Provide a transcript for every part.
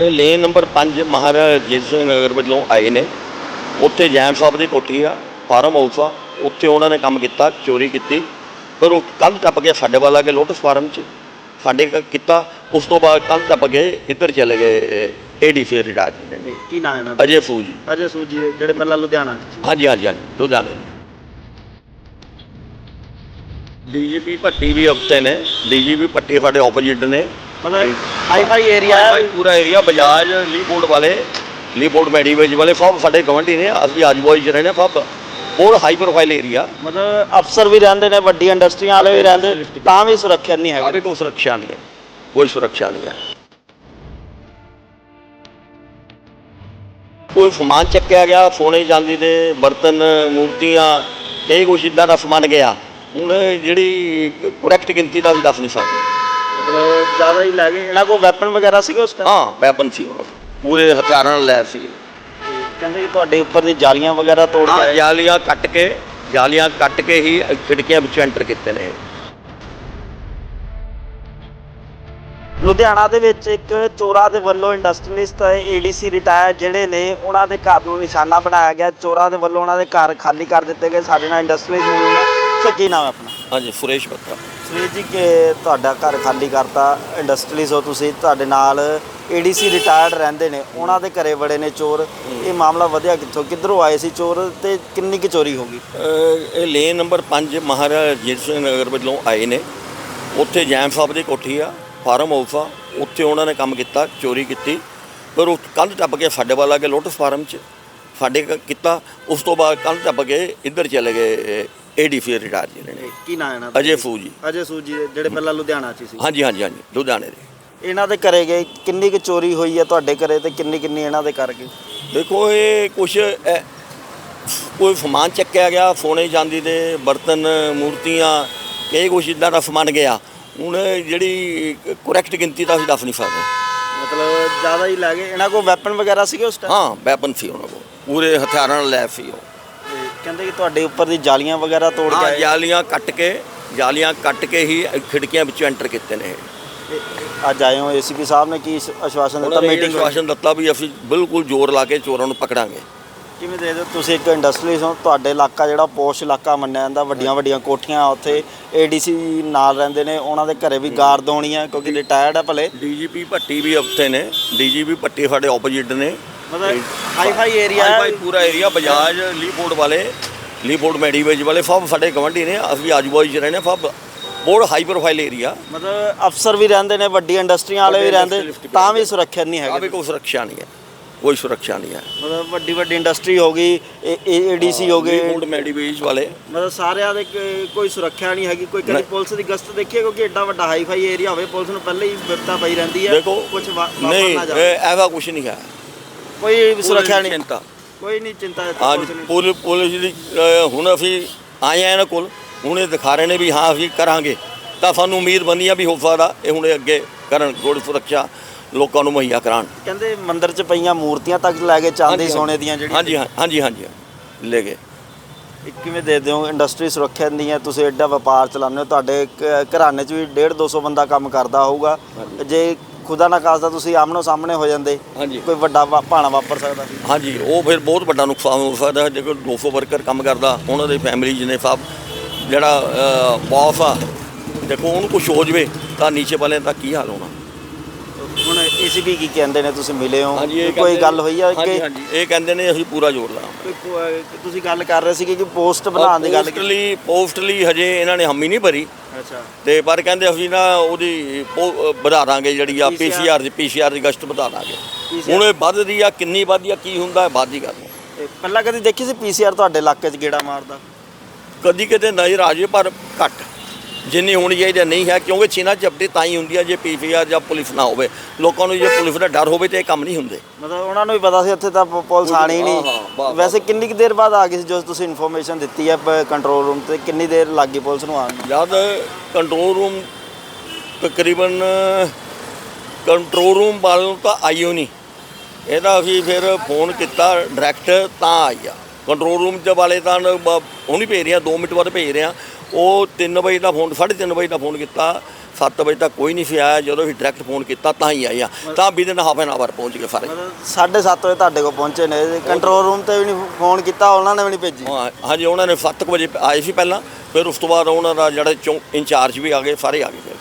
ਇਹ lane number 5 Maharaja Singh Nagar ਵੱਲੋਂ ਆਏ ਨੇ। ਉੱਥੇ ਜੈਨ ਸਾਹਿਬ ਦੀ ਕੋਠੀ ਆ ਫਾਰਮ ਹਾਊਸ ਆ। ਉੱਥੇ ਉਹਨਾਂ ਨੇ ਕੰਮ ਕੀਤਾ ਚੋਰੀ ਕੀਤੀ। ਪਰ ਉਹ ਕੰਧ ਟੱਪ ਕੇ ਸਾਡੇ ਵੱਲ ਕੇ ਲੋਟਸ ਫਾਰਮ 'ਚ ਸਾਡੇ ਕ- ਕੀਤਾ। ਉਸ ਤੋਂ ਬਾਅਦ ਕੰਧ ਟੱਪ ਕੇ ਇੱਧਰ ਚਲੇ ਗਏ ਏਡੀਸੀ ਰਿਟਾਇਰ ਨੇ। ਕੀ ਨਾਮ ਹੈ ਇਹਨਾਂ ਦਾ? ਅਜੇ ਫੂਜ। ਅਜੇ ਸੂਜੀ ਜਿਹੜੇ ਪਹਿਲਾਂ ਲੁਧਿਆਣਾ 'ਚ। ਹਾਂਜੀ ਹਾਂਜੀ ਹਾਂਜੀ ਲੁਧਿਆਣੇ। ਡੀਜੀਪੀ ਭੱਟੀ ਵੀ ਉੱਤੇ ਨੇ। ਡੀਜੀਪੀ ਭੱਟੀ ਸਾਡੇ ਆਪੋਜੀਟ ਨੇ। ਮਤਲਬ ਹਾਈ ਫਾਈ ਏਰੀਆ ਹੈ। ਪੂਰਾ ਏਰੀਆ ਬਜਾਜ ਲੀਪੋਰਟ ਵਾਲੇ ਲੀਪੋਰਟ ਮੈਡੀਵੇਜ ਵਾਲੇ ਸਭ ਸਾਡੇ ਗਵੰਡੀ ਨੇ ਅਸੀਂ ਆਜੂਬਾਜੂ ਚ ਰਹਿੰਦੇ ਹਾਂ, ਸਭ। ਬਹੁਤ ਹਾਈ ਪ੍ਰੋਫਾਈਲ ਏਰੀਆ। ਮਤਲਬ ਅਫਸਰ ਵੀ ਰਹਿੰਦੇ ਨੇ ਵੱਡੀ ਇੰਡਸਟਰੀਆਂ ਵਾਲੇ ਵੀ ਰਹਿੰਦੇ ਤਾਂ ਵੀ ਸੁਰੱਖਿਆ ਨਹੀਂ ਹੈਗੀ। ਆਵੇ ਕੋਈ ਸੁਰੱਖਿਆ ਨਹੀਂ ਹੈ। ਕੋਈ ਸੁਰੱਖਿਆ ਨਹੀਂ ਹੈ। ਕੋਈ ਸਮਾਨ ਚੱਕਿਆ ਗਿਆ ਸੋਨੇ ਚਾਂਦੀ ਦੇ ਬਰਤਨ ਮੂਰਤੀਆਂ ਇਹ ਕੁਛ ਇਦਾਂ ਦਾ ਸਮਾਨ ਗਿਆ। ਹੁਣ ਜਿਹੜੀ ਕਰੈਕਟ ਗਿਣਤੀ ਦਾ ਵੀ ਦੱਸ ਨਹੀਂ ਸਕਦੇ। ਮਤਲਬ ਜ਼ਿਆਦਾ ਹੀ ਲੈ ਗਏ। ਇਹਨਾਂ ਕੋਲ ਵੈਪਨ ਵਗੈਰਾ ਸੀਗੇ ਉਸ ਟਾਈਮ ਹਾਂ ਵੈਪਨ ਸੀ ਉਹਨਾਂ ਕੋਲ। ਪੂਰੇ ਹਥਿਆਰਾਂ ਨਾਲ ਲੈ ਸੀ। ਕਹਿੰਦੇ ਕਿ ਤੁਹਾਡੇ ਉੱਪਰ ਦੀ ਜਾਲੀਆਂ ਵਗੈਰਾ ਤੋੜ ਕੇ ਹਾਂ ਆਏ। ਜਾਲੀਆਂ ਕੱਟ ਕੇ ਜਾਲੀਆਂ ਕੱਟ ਕੇ ਹੀ ਖਿੜਕੀਆਂ ਵਿੱਚੋਂ ਐਂਟਰ ਕੀਤੇ ਨੇ ਇਹ। ਲੁਧਿਆਣਾ ਦੇ ਵਿੱਚ ਇੱਕ ਚੋਰਾਂ ਦੇ ਵੱਲੋਂ ਇੰਡਸਟਰੀਲਿਸਟ ਏਡੀਸੀ ਰਿਟਾਇਰ ਜਿਹੜੇ ਨੇ ਉਹਨਾਂ ਦੇ ਘਰ ਨੂੰ ਨਿਸ਼ਾਨਾ ਬਣਾਇਆ ਗਿਆ। ਚੋਰਾਂ ਦੇ ਵੱਲੋਂ ਉਹਨਾਂ ਦੇ ਘਰ ਖਾਲੀ ਕਰ ਦਿੱਤੇ ਗਏ। ਸਾਡੇ ਨਾਲ ਇੰਡਸਟਰੀਲਿਸਟ ਮੌਜੂਦ ਹੈ ਸੋ ਕੀ ਨਾਮ ਹੈ ਆਪਣਾ? ਹਾਂਜੀ ਸੁਰੇਸ਼ ਬੱਤਰਾ। ਸੁਰੇਸ਼ ਜੀ ਕਿ ਤੁਹਾਡਾ ਘਰ ਖਾਲੀ ਕਰਤਾ ਇੰਡਸਟਰੀਜ਼ ਹੋ ਤੁਸੀਂ ਤੁਹਾਡੇ ਨਾਲ ਏਡੀਸੀ ਰਿਟਾਇਰਡ ਰਹਿੰਦੇ ਨੇ, ਉਹਨਾਂ ਦੇ ਘਰੇ ਬੜੇ ਨੇ ਚੋਰ। ਇਹ ਮਾਮਲਾ ਵਧਿਆ ਕਿੱਥੋਂ? ਕਿੱਧਰੋਂ ਆਏ ਸੀ ਚੋਰ ਤੇ ਕਿੰਨੀ ਕੁ ਚੋਰੀ ਹੋ ਗਈ? ਇਹ ਲੇਨ ਨੰਬਰ 5 ਮਹਾਰਾਜਾ ਜੀਤ ਸਿੰਘ ਨਗਰ ਵੱਲੋਂ ਆਏ ਨੇ। ਉੱਥੇ ਜੈਮ ਸਾਹਿਬ ਦੀ ਕੋਠੀ ਆ, ਫਾਰਮ ਹਾਊਸ ਆ, ਉੱਥੇ ਉਹਨਾਂ ਨੇ ਕੰਮ ਕੀਤਾ, ਚੋਰੀ ਕੀਤੀ। ਪਰ ਉਹ ਕੰਧ ਟੱਪ ਕੇ ਸਾਡੇ ਵੱਲ ਆ ਕੇ ਲੋਟਸ ਫਾਰਮ 'ਚ, ਸਾਡੇ ਕੀਤਾ। ਉਸ ਤੋਂ ਬਾਅਦ ਕੰਧ ਟੱਪ ਕੇ ਇੱਧਰ ਚਲੇ ਗਏ ਏਡੀਸੀ ਰਿਟਾਇਰ ਜਿਹੜੇ ਨੇ। ਕੀ ਨਾਮ ਇਹਨਾਂ ਦਾ? ਅਜੇ ਫੂਜੀ ਅਜੇ ਸੂਜੀ ਜਿਹੜੇ ਪਹਿਲਾਂ ਲੁਧਿਆਣਾ 'ਚ ਸੀ। ਹਾਂਜੀ ਹਾਂਜੀ ਹਾਂਜੀ ਲੁਧਿਆਣੇ ਦੇ। ਇਹਨਾਂ ਦੇ ਘਰੇ ਗਏ ਕਿੰਨੀ ਕੁ ਚੋਰੀ ਹੋਈ ਹੈ ਤੁਹਾਡੇ ਘਰੇ ਤੇ ਕਿੰਨੀ ਕਿੰਨੀ ਇਹਨਾਂ ਦੇ ਕਰ ਗਏ? ਦੇਖੋ ਇਹ ਕੁਛ ਇਹ ਕੋਈ ਸਮਾਨ ਚੱਕਿਆ ਗਿਆ ਸੋਨੇ ਚਾਂਦੀ ਦੇ ਬਰਤਨ ਮੂਰਤੀਆਂ ਇਹ ਕੁਛ ਇਦਾਂ ਦਾ ਸਮਾਨ ਗਿਆ। ਹੁਣ ਜਿਹੜੀ ਕਰੈਕਟ ਗਿਣਤੀ ਦਾ ਅਸੀਂ ਦੱਸ ਨਹੀਂ ਸਕਦੇ। ਮਤਲਬ ਜ਼ਿਆਦਾ ਹੀ ਲੈ ਗਏ। ਇਹਨਾਂ ਕੋਲ ਵੈਪਨ ਵਗੈਰਾ ਸੀਗੇ ਉਸ ਟਾਈਮ ਹਾਂ ਵੈਪਨ ਸੀ ਉਹਨਾਂ ਕੋਲ। ਪੂਰੇ ਹਥਿਆਰਾਂ ਨਾਲ ਲੈ ਸੀ ਉਹ। ਕਹਿੰਦੇ ਕਿ ਤੁਹਾਡੇ ਉੱਪਰ ਦੀ ਜਾਲੀਆਂ ਵਗੈਰਾ ਤੋੜ ਕੇ ਹਾਂ ਆਏ। ਜਾਲੀਆਂ ਕੱਟ ਕੇ ਜਾਲੀਆਂ ਕੱਟ ਕੇ ਹੀ ਖਿੜਕੀਆਂ ਵਿੱਚੋਂ ਐਂਟਰ ਕੀਤੇ ਨੇ ਇਹ। ਅੱਜ ਆਏ ਹੋ ਏਸੀਪੀ ਸਾਹਿਬ ਨੇ ਕੀ ਆਸ਼ਵਾਸਨ ਦਿੱਤਾ ਉਹਨਾਂ ਨੇ ਮੀਟਿੰਗ ਵਿਸ਼ਵਾਸਨ ਦਿੱਤਾ ਵੀ ਅਸੀਂ ਬਿਲਕੁਲ ਜ਼ੋਰ ਲਾ ਕੇ ਚੋਰਾਂ ਨੂੰ ਪਕੜਾਂਗੇ ਕਿਵੇਂ ਦੇ ਦਿਓ ਤੁਸੀਂ ਇੱਕ ਇੰਡਸਟਰੀਜ਼ ਹੋ ਤੁਹਾਡੇ ਇਲਾਕਾ ਜਿਹੜਾ ਪੋਸ਼ ਇਲਾਕਾ ਮੰਨਿਆ ਜਾਂਦਾ ਵੱਡੀਆਂ ਵੱਡੀਆਂ ਕੋਠੀਆਂ ਉੱਥੇ ਏਡੀਸੀ ਨਾਲ ਰਹਿੰਦੇ ਨੇ ਉਹਨਾਂ ਦੇ ਘਰੇ ਵੀ ਗਾਰਡ ਹੋਣੀ ਹੈ ਕਿਉਂਕਿ ਰਿਟਾਇਰਡ ਹੈ ਭਲੇ ਡੀਜੀਪੀ ਭੱਟੀ ਵੀ ਉੱਥੇ ਨੇ ਡੀਜੀਪੀ ਭੱਟੀ ਸਾਡੇ ਆਪੋਜੀਟ ਨੇ ਮਤਲਬ ਹਾਈ ਫਾਈ ਏਰੀਆ ਹਾਈ ਹੈ ਫਾਈ ਪੂਰਾ ਏਰੀਆ ਬਜਾਜ ਲੀਪੋਰਟ ਵਾਲੇ ਲੀਪੋਰਟ ਮੈਡੀਵੇਜ ਵਾਲੇ ਸਭ ਸਾਡੇ ਗਵੰਡੀ ਨੇ ਅਸੀਂ ਆਜੂਬਾਜੂ ਚ ਰਹਿੰਦੇ ਹਾਂ, ਸਭ ਬਹੁਤ ਹਾਈ ਪ੍ਰੋਫਾਈਲ ਏਰੀਆ ਮਤਲਬ ਅਫਸਰ ਵੀ ਰਹਿੰਦੇ ਨੇ ਵੱਡੀ ਇੰਡਸਟਰੀਆਂ ਵਾਲੇ ਵੀ ਰਹਿੰਦੇ ਤਾਂ ਵੀ ਸੁਰੱਖਿਆ ਨਹੀਂ ਹੈਗੀ। ਕੋਈ ਸੁਰੱਖਿਆ ਨਹੀਂ ਹੈ ਕੋਈ ਸੁਰੱਖਿਆ ਨਹੀਂ ਹੈ। ਮਤਲਬ ਵੱਡੀ ਵੱਡੀ ਇੰਡਸਟਰੀ ਹੋ ਗਈ ਏਡੀਸੀ ਹੋ ਗਏ। ਲੀਪੋਰਟ ਮੈਡੀਵੇਜ ਵਾਲੇ। ਮਤਲਬ ਸਾਰਿਆਂ ਦੇ ਕ- ਕੋਈ ਸੁਰੱਖਿਆ ਨਹੀਂ ਹੈਗੀ ਕੋਈ ਕਦੀ ਨਹੀਂ। ਪੁਲਿਸ ਦੀ ਗਸ਼ਤ ਦੇਖੀਏ ਕਿਉਂਕਿ ਐਡਾ ਵੱਡਾ ਹਾਈ ਫਾਈ ਏਰੀਆ ਹੋਵੇ ਪੁਲਿਸ ਨੂੰ ਪਹਿਲੇ ਹੀ ਵਿਪਤਾ ਪਈ ਰਹਿੰਦੀ ਹੈ ਦੇਖੋ ਕੁਝ ਨਹੀਂ ਨਾ ਜਾਵੇ। ਇਹ ਐਸਾ ਕੁਝ ਨਹੀਂ ਹੈ। ਕੋਈ ਸੁਰੱਖਿਆ ਨਹੀਂ। ਚਿੰਤਾ। ਕੋਈ ਨਹੀਂ ਚਿੰਤਾ ਇੱਥੇ ਅੱਜ ਪੁਲਿਸ ਨਹੀਂ। ਪੁਲਿਸ ਪੁਲਿਸ ਦੀ ਹੁਣ ਅਸੀਂ ਆਏ ਆ ਇਹਨਾਂ ਕੋਲ। ਹੁਣ ਇਹ ਦਿਖਾ ਰਹੇ ਨੇ ਵੀ ਹਾਂ ਅਸੀਂ ਕਰਾਂਗੇ। ਤਾਂ ਸਾਨੂੰ ਉਮੀਦ ਬੰਦੀ ਆ ਵੀ ਹੋ ਸਕਦਾ ਇਹ ਹੁਣ ਇਹ ਅੱਗੇ ਕਰਨ ਥੋੜੀ ਸੁਰੱਖਿਆ ਲੋਕਾਂ ਨੂੰ ਮੁਹੱਈਆ ਕਰਾਉਣ। ਕਹਿੰਦੇ ਮੰਦਿਰ 'ਚ ਪਈਆਂ ਮੂਰਤੀਆਂ ਤੱਕ ਲੈ ਕੇ ਚਾਂਦੀ ਹਾਂਜੀ, ਸੋਨੇ ਦੀਆਂ ਜਿਹੜੀਆਂ ਹਾਂਜੀ ਹਾਂ- ਹਾਂਜੀ ਹਾਂਜੀ ਹਾਂ, ਲੈ ਗਏ। ਇਹ ਕਿਵੇਂ ਦੇ ਦਿਓ? ਇੰਡਸਟਰੀ ਸੁਰੱਖਿਆ ਦੀ ਹੈ ਤੁਸੀਂ ਐਡਾ ਵਪਾਰ ਚਲਾਉਂਦੇ ਹੋ। ਤੁਹਾਡੇ ਕ- ਘਰਾਣੇ 'ਚ ਵੀ 1.5 200 ਬੰਦਾ ਕੰਮ ਕਰਦਾ ਹੋਊਗਾ। ਜੇ ਖੁਦਾ ਨਾ ਖਾਸਦਾ ਤੁਸੀਂ ਆਮਨੋ ਸਾਹਮਣੇ ਹੋ ਜਾਂਦੇ। ਹਾਂਜੀ। ਕੋਈ ਵੱਡਾ ਵਾ- ਭਾਣਾ ਵਾਪਰ ਸਕਦਾ ਸੀ। ਹਾਂਜੀ ਉਹ ਫਿਰ ਬਹੁਤ ਵੱਡਾ ਨੁਕਸਾਨ ਹੋ ਸਕਦਾ ਹੈ। ਜੇਕਰ 200 ਵਰਕਰ ਕੰਮ ਕਰਦਾ ਉਹਨਾਂ ਦੇ ਫੈਮਿਲੀ ਜਿਹਨੇ ਸਭ ਜਿਹੜਾ ਬੌਸ ਆ ਦੇਖੋ ਉਹਨੂੰ ਕੁਝ ਹੋ ਜਵੇ ਤਾਂ ਨੀਚੇ ਵਾਲਿਆਂ ਦਾ ਕੀ ਹਾਲ ਹੋਣਾ। ਹੁਣ ਏਸੀਪੀ ਕੀ ਕਹਿੰਦੇ ਨੇ? ਤੁਸੀਂ ਮਿਲੇ ਹੋ। ਹਾਂਜੀ ਇਹ ਕੋਈ ਕਹਿੰਦੇ- ਗੱਲ ਹੋਈ ਹਾਂਜੀ ਕਿ ਹਾਂਜੀ ਇਹ ਕਹਿੰਦੇ ਨੇ ਅਸੀਂ ਪੂਰਾ ਜ਼ੋਰ ਲਾਵਾਂਗੇ। ਕੋਈ ਪੋ- ਅਹ ਤੁਸੀਂ ਗੱਲ ਕਰ ਰਹੇ ਸੀਗੇ ਕਿ ਪੋਸਟ ਬਣਾਉਣ ਦੀ ਗੱਲ ਕੀਤੀ ਪੋਸਟਲੀ ਪੋਸਟਲੀ ਹਜੇ ਇਹਨਾਂ ਨੇ ਹਮੀ ਨਹੀਂ ਭਰੀ। ਅੱਛਾ। ਤੇ ਪਰ ਕਹਿੰਦੇ ਅਸੀਂ ਨਾ ਉਹਦੀ ਪੋ- ਵਧਾ ਦਾਂਗੇ ਜਿਹੜੀ ਆ PCR ਪੀਸੀਆਰ ਦੀ ਪੀਸੀਆਰ ਦੀ ਗਸ਼ਤ ਵਧਾ ਦਾਂਗੇ। PCR ਹੁਣ ਇਹ ਵੱਧਦੀ ਆ ਕਿੰਨੀ ਵੱਧਦੀ ਆ ਕੀ ਹੁੰਦਾ ਹੈ ਬਾਅਦ ਦੀ ਗੱਲ ਹੈ। ਤੇ ਪਹਿਲਾਂ ਕਦੀ ਦੇਖੀ ਸੀ ਪੀਸੀਆਰ ਤੁਹਾਡੇ ਇਲਾਕੇ 'ਚ ਗੇੜਾ ਮਾਰਦਾ? ਕਦੀ ਕਿਤੇ ਨਜ਼ਰ ਆ ਜੇ ਪਰ ਘੱਟ। ਜਿੰਨੀ ਹੋਣੀ ਚਾਹੀਦੀ ਨਹੀਂ ਹੈ ਕਿਉਂਕਿ ਛੀਨਾ ਝਪਟੀ ਤਾਂ ਹੀ ਹੁੰਦੀ ਆ ਜੇ ਪੀਸੀਆਰ ਜਾਂ ਪੁਲਿਸ ਨਾ ਹੋਵੇ। ਲੋਕਾਂ ਨੂੰ ਜੇ ਪੁਲਿਸ ਦਾ ਡਰ ਹੋਵੇ ਤੇ ਇਹ ਕੰਮ ਨਹੀਂ ਹੁੰਦੇ। ਮਤਲਬ ਉਹਨਾਂ ਨੂੰ ਵੀ ਪਤਾ ਸੀ ਉੱਥੇ ਤਾਂ ਪ- ਪੁਲਿਸ ਆਣੀ ਹੀ ਹਾਂ, ਹਾਂ, ਨਹੀਂ ਵੈਸੇ ਕਿੰਨੀ ਕੁ ਦੇਰ ਬਾਅਦ ਆ ਗਈ ਸੀ ਜੋ ਤੁਸੀਂ ਇਨਫੋਰਮੇਸ਼ਨ ਦਿੱਤੀ ਹੈ ਕੰਟਰੋਲ ਰੂਮ ਤੇ? ਕਿੰਨੀ ਦੇਰ ਲੱਗ ਗਈ ਪੁਲਿਸ ਨੂੰ ਆਉਣ ਨੂੰ? ਜਦ ਕੰਟਰੋਲ ਰੂਮ ਤਕਰੀਬਨ ਕੰਟਰੋਲ ਰੂਮ ਵਾਲ ਤਾਂ ਆਈਓ ਨਹੀਂ ਇਹਦਾ ਅਸੀਂ ਫਿਰ ਫੋਨ ਕੀਤਾ ਡਾਇਰੈਕਟ ਤਾਂ ਆਈ ਆ। ਕੰਟਰੋਲ ਰੂਮ ਦੇ ਵਾਲੇ ਤਾਂ ਹੁਣ ਹੀ ਭੇਜ ਰਹੇ ਆ 2 ਮਿੰਟ ਬਾਅਦ ਭੇਜ ਰਹੇ। ਉਹ 3 ਵਜੇ ਦਾ ਫੋਨ 3:30 ਵਜੇ ਦਾ ਫੋਨ ਕੀਤਾ। 7 ਵਜੇ ਤੱਕ ਕੋਈ ਨਹੀਂ ਸੀ ਆਇਆ। ਜਦੋਂ ਅਸੀਂ ਡਾਇਰੈਕਟ ਫੋਨ ਕੀਤਾ ਤਾਂ ਹੀ ਆਏ ਆ ਤਾਂ ਵਿਦਨ ਹਾਫ ਐਨ ਆਵਰ ਪਹੁੰਚ ਗਏ ਸਾਰੇ। ਮਤਲਬ 7:30 ਵਜੇ ਤੁਹਾਡੇ ਕੋਲ ਪਹੁੰਚੇ ਨੇ। ਕੰਟਰੋਲ ਰੂਮ ਤੇ ਵੀ ਨਹੀਂ ਫੋਨ ਕੀਤਾ ਉਹਨਾਂ ਨੇ ਵੀ ਨਹੀਂ ਭੇਜੀ। ਹਾਂ ਹਾਂਜੀ ਉਹਨਾਂ ਨੇ 7 ਵਜੇ ਆਏ ਸੀ ਪਹਿਲਾਂ। ਫਿਰ ਉਸ ਤੋਂ ਬਾਅਦ ਉਹਨਾਂ ਦਾ ਜਿਹੜਾ ਚੌਂ ਇੰਚਾਰਜ ਵੀ ਆ ਗਏ ਸਾਰੇ ਆ ਗਏ ਫਿਰ।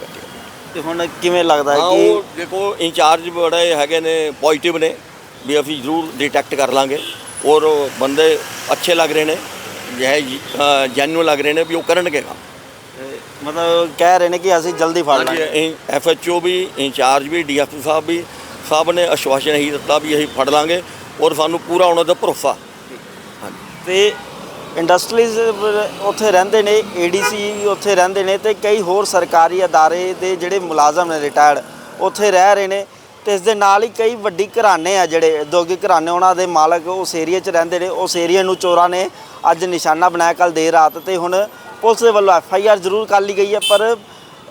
ਤੇ ਹੁਣ ਕਿਵੇਂ ਲੱਗਦਾ ਹੈ ਕਿ ਉਹ ਦੇਖੋ ਇੰਚਾਰਜ ਬੜੇ ਹੈਗੇ ਨੇ ਪੋਜ਼ਿਟਿਵ ਨੇ। ਵੀ ਅਸੀਂ ਜ਼ਰੂਰ ਡਿਟੈਕਟ ਕਰ ਲਾਂਗੇ। ਔਰ ਬੰਦੇ ਅੱਛੇ ਲੱਗ ਰਹੇ ਨੇ ਜਿਹੇ ਜੈਨੂਅਲ ਲੱਗ ਰਹੇ ਨੇ ਵੀ ਉਹ ਕਰਨਗੇ ਕੰਮ। ਮਤਲਬ ਕਹਿ ਰਹੇ ਨੇ ਕਿ ਅਸੀਂ ਜਲਦੀ ਫੜ ਲਾਂਗੇ। ਐਫਐਚਓ ਵੀ ਇੰਚਾਰਜ ਵੀ ਡੀਐਸਪੀ ਸਾਹਿਬ ਵੀ ਸਭ ਨੇ ਆਸ਼ਵਾਸਨ ਹੀ ਦਿੱਤਾ ਵੀ ਅਸੀਂ ਫੜ ਲਾਂਗੇ ਔਰ ਸਾਨੂੰ ਪੂਰਾ ਉਹਨਾਂ ਦਾ ਭਰੋਸਾ। ਹਾਂਜੀ। ਤੇ ਇੰਡਸਟਰੀਜ਼ ਉੱਥੇ ਰਹਿੰਦੇ ਨੇ ਏਡੀਸੀ ਉੱਥੇ ਰਹਿੰਦੇ ਨੇ ਤੇ ਕਈ ਹੋਰ ਸਰਕਾਰੀ ਅਦਾਰੇ ਦੇ ਜਿਹੜੇ ਮੁਲਾਜ਼ਮ ਨੇ ਰਿਟਾਇਰਡ ਉੱਥੇ ਰਹਿ ਰਹੇ ਨੇ। ਤੇ ਇਸ ਦੇ ਨਾਲ ਹੀ ਕਈ ਵੱਡੀ ਘਰਾਣੇ ਆ ਜਿਹੜੇ, ਉਦਯੋਗਿਕ ਘਰਾਣੇ, ਉਹਨਾਂ ਦੇ ਮਾਲਕ ਉਸ ਏਰੀਆ 'ਚ ਰਹਿੰਦੇ ਨੇ, ਉਸ ਏਰੀਆ ਨੂੰ ਚੋਰਾਂ ਨੇ ਅੱਜ ਨਿਸ਼ਾਨਾ ਬਣਾਇਆ ਕੱਲ ਦੇਰ ਰਾਤ ਤੇ ਹੁਣ ਪੁਲਿਸ ਦੇ ਵੱਲੋਂ ਐਫ ਆਈ ਆਰ ਜ਼ਰੂਰ ਕਰ ਲਈ ਗਈ ਹੈ, ਪਰ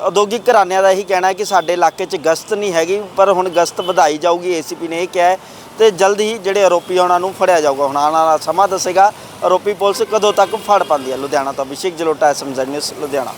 ਉਦਯੋਗਿਕ ਘਰਾਣਿਆਂ ਦਾ ਇਹੀ ਕਹਿਣਾ ਹੈ ਕਿ ਸਾਡੇ ਇਲਾਕੇ 'ਚ ਗਸ਼ਤ ਨਹੀਂ ਹੈਗੀ, ਪਰ ਹੁਣ ਗਸ਼ਤ ਵਧਾਈ ਜਾਊਗੀ ਏਸੀਪੀ ਨੇ ਇਹ ਕਿਹਾ ਹੈ ਤੇ ਜਲਦ ਹੀ ਜਿਹੜੇ ਆਰੋਪੀ ਉਹਨਾਂ ਨੂੰ ਫੜਿਆ ਜਾਊਗਾ, ਹੁਣ ਆਉਣ ਵਾਲਾ ਸਮਾਂ ਦੱਸੇਗਾ, ਆਰੋਪੀ ਪੁਲਿਸ ਕਦੋਂ ਤੱਕ ਫੜ ਪਾਉਂਦੀ ਹੈ, ਲੁਧਿਆਣਾ ਤੋਂ ਅਭਿਸ਼ੇਕ ਜਲੋਟਾ ਐਸਐਮਜ਼ੈਡ ਨਿਊਜ਼ ਲੁਧਿਆਣਾ।